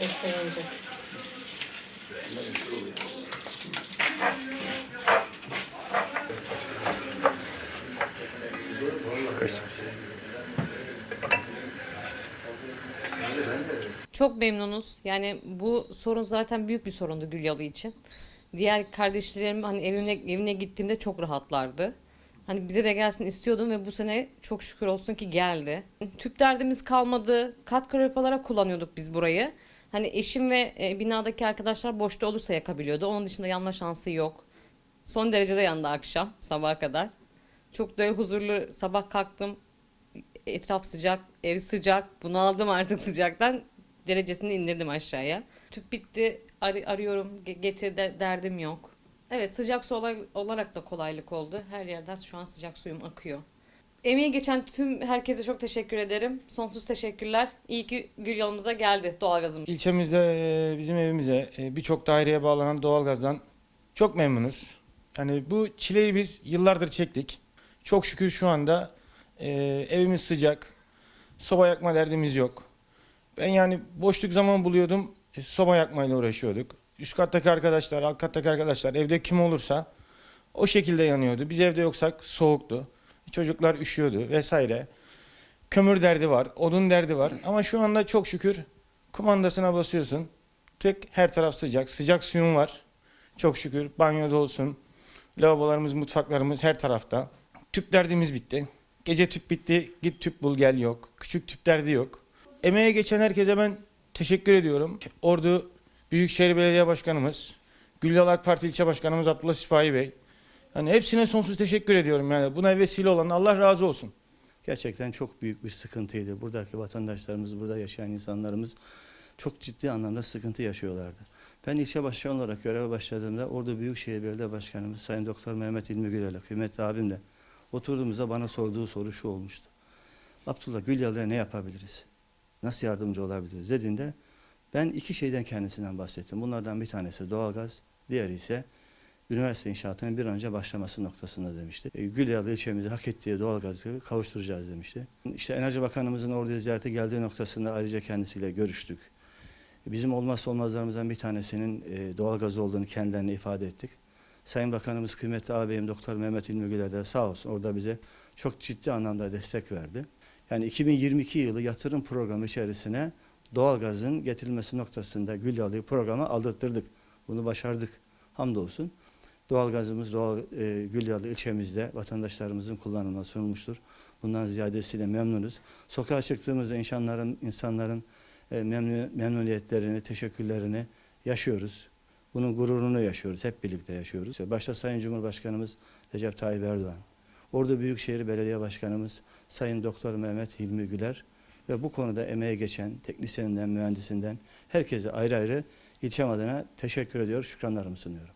됐어요 이제. Çok memnunuz. Yani bu sorun zaten büyük bir sorundu Gülyalı için. Diğer kardeşlerim hani evine evine gittiğimde çok rahatlardı. Hani bize de gelsin istiyordum ve bu sene çok şükür olsun ki geldi. Tüp derdimiz kalmadı. Kat kalorifer olarak kullanıyorduk biz burayı. Hani eşim ve e, binadaki arkadaşlar boşta olursa yakabiliyordu. Onun dışında yanma şansı yok. Son derecede yandı akşam sabaha kadar. Çok da huzurlu sabah kalktım. Etraf sıcak, ev sıcak. Bunaldım artık sıcaktan. Derecesini indirdim aşağıya. Tüp bitti. ar- arıyorum. Ge- getir de derdim yok. Evet sıcak su olarak da kolaylık oldu. Her yerden şu an sıcak suyum akıyor. Emeği geçen tüm herkese çok teşekkür ederim. Sonsuz teşekkürler. İyi ki gül yolumuza geldi doğalgazım. İlçemizde e, bizim evimize e, birçok daireye bağlanan doğalgazdan çok memnunuz. Yani bu çileyi biz yıllardır çektik. Çok şükür şu anda e, evimiz sıcak. Soba yakma derdimiz yok. Ben yani boşluk zaman buluyordum. e, Soba yakmayla uğraşıyorduk. Üst kattaki arkadaşlar, alt kattaki arkadaşlar evde kim olursa o şekilde yanıyordu. Biz evde yoksak soğuktu. Çocuklar üşüyordu vesaire. Kömür derdi var, odun derdi var. Ama şu anda çok şükür kumandasına basıyorsun. Tek her taraf sıcak. Sıcak suyun var. Çok şükür banyoda olsun. Lavabolarımız, mutfaklarımız her tarafta. Tüp derdimiz bitti. Gece tüp bitti. Git tüp bul gel yok. Küçük tüp derdi yok. Emeğe geçen herkese ben teşekkür ediyorum. Ordu Büyükşehir Belediye Başkanımız, Gülyal AK Parti İlçe Başkanımız Abdullah Sipahi Bey. Yani hepsine sonsuz teşekkür ediyorum yani. Buna vesile olan Allah razı olsun. Gerçekten çok büyük bir sıkıntıydı. Buradaki vatandaşlarımız, burada yaşayan insanlarımız çok ciddi anlamda sıkıntı yaşıyorlardı. Ben ilçe başkanı olarak göreve başladığımda Ordu Büyükşehir Belediye Başkanımız Sayın Doktor Mehmet İlmi Güler'le, kıymetli abimle oturduğumuzda bana sorduğu soru şu olmuştu. Abdullah Gülyalı'ya ne yapabiliriz? Nasıl yardımcı olabiliriz dediğinde ben iki şeyden kendisinden bahsettim. Bunlardan bir tanesi doğalgaz, diğeri ise üniversite inşaatının bir an önce başlaması noktasında demişti. E, Gülyalı ilçemizi hak ettiği doğalgazı kavuşturacağız demişti. İşte Enerji Bakanımızın orada ziyarete geldiği noktasında ayrıca kendisiyle görüştük. Bizim olmazsa olmazlarımızdan bir tanesinin e, doğalgaz olduğunu kendilerine ifade ettik. Sayın Bakanımız kıymetli ağabeyim Doktor Mehmet İlmi Güler de sağ olsun orada bize çok ciddi anlamda destek verdi. Yani 2022 yılı yatırım programı içerisine doğalgazın getirilmesi noktasında Gülyalı'yı programa aldırttırdık. Bunu başardık hamdolsun. Doğalgazımız doğal, e, Gülyalı ilçemizde vatandaşlarımızın kullanımına sunulmuştur. Bundan ziyadesiyle memnunuz. Sokağa çıktığımızda insanların insanların e, memnun, memnuniyetlerini, teşekkürlerini yaşıyoruz. Bunun gururunu yaşıyoruz. Hep birlikte yaşıyoruz. Başta Sayın Cumhurbaşkanımız Recep Tayyip Erdoğan, Ordu Büyükşehir Belediye Başkanımız Sayın Doktor Mehmet Hilmi Güler ve bu konuda emeğe geçen teknisyeninden, mühendisinden herkese ayrı ayrı ilçem adına teşekkür ediyor, şükranlarımı sunuyorum.